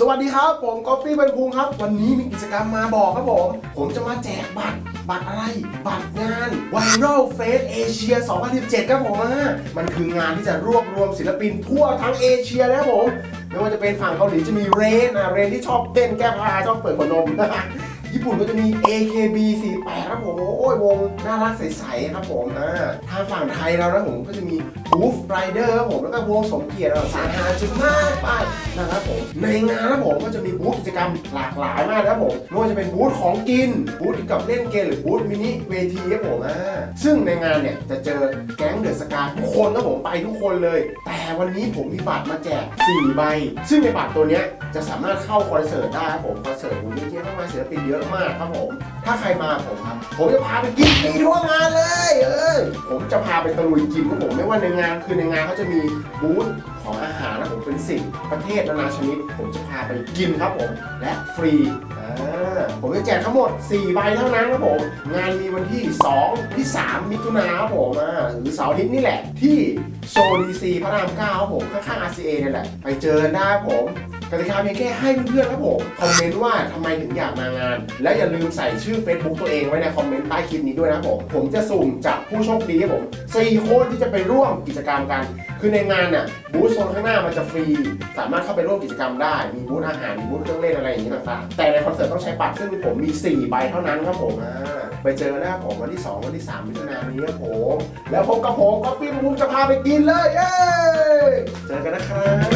สวัสดีครับ ผมกอฟฟี่บรรพุงครับ วันนี้มีกิจกรรมมาบอกครับผม ผมจะมาแจกบัตร บัตรอะไร บัตรงาน Viral Face Asia 2017 ครับผมมันคืองานที่จะรวบรวมศิลปินทั่วทั้งเอเชียนะครับผมไม่ว่าจะเป็นฝั่งเกาหลีจะมีเรนอะเรนที่ชอบเต้นแก้ผ้าชอบเปิดขนมญี่ปุ่นก็จะมี AKB48 ครับผมโอ้ยวงน่ารักใสๆครับผมอ่าทางฝั่งไทยเรานะผมก็จะมี Wolf Rider ครับผมแล้วก็วงสมเกียรติเราสาหาจุดมากไปนะครับผมในงาน ผมก็จะมีบูธกิจกรรมหลากหลายมากนะครับผมไม่ว่าจะเป็นบูธของกินบูธเกี่ยวกับเล่นเกมหรือบูธมินิเวทีครับผมอ่าซึ่งในงานเนี่ยจะเจอแก๊งเดือะสกาทุกคนครับผมไปทุกคนเลย แต่วันนี้ผมมีบัตรมาแจก4ใบซึ่งในบัตรตัวเนี้ยจะสามารถเข้าคอนเสิร์ตได้ครับผมคอนเสิร์ตผมเยอะแยะมากมายศิลปินเยอะมากครับผม ถ้าใครมาผมครับผมจะพาไปกินฟรีทั่วงานเลย ผมจะพาไปตะลุยกินครับผมไม่ว่าในงานคือในงานเขาจะมีบูธของอาหารนะผมเป็นสิบประเทศนานาชนิด ผมจะพาไปกินครับผมและฟรีผมจะแจกทั้งหมด 4 ใบเท่านั้นครับผม งานมีวันที่ 2 ที่ 3 มิถุนาครับผมอ่าหรือเสาร์อาทิตย์นี่แหละ ที่โซดีซีพระรามเก้าครับผม ข้างๆ RCA เนี่แหละ ไปเจอกันได้ครับผม กติกาเพียงแค่ให้เพื่อนๆครับผมคอมเมนต์ว่าทำไมถึงอยากมางาน และอย่าลืมใส่ชื่อ Facebook ตัวเองไว้ในคอมเมนต์ใต้คลิปนี้ด้วยนะผม ผมจะสุ่มจับผู้โชคดีครับผม4คนที่จะไปร่วมกิจกรรมกัน คือในงานเนี่ยบูธโซนข้างหน้ามันจะฟรี สามารถเข้าไปร่วมกิจกรรมได้ มีบูธอาหาร มีบูธเครื่องเล่นอะไรอย่างนี้ต่างๆ แต่ในคอนเสิร์ตต้องใช้บัตรซึ่งผมมี4ใบเท่านั้นครับผมไปเจอกันนะครับผมวันที่ 2 วันที่3มิถุนายนนี้ครับผม แล้วพบกับผมก็ปี้มุ้งจะพาไปกินเลย เย้ เจอกันนะครับ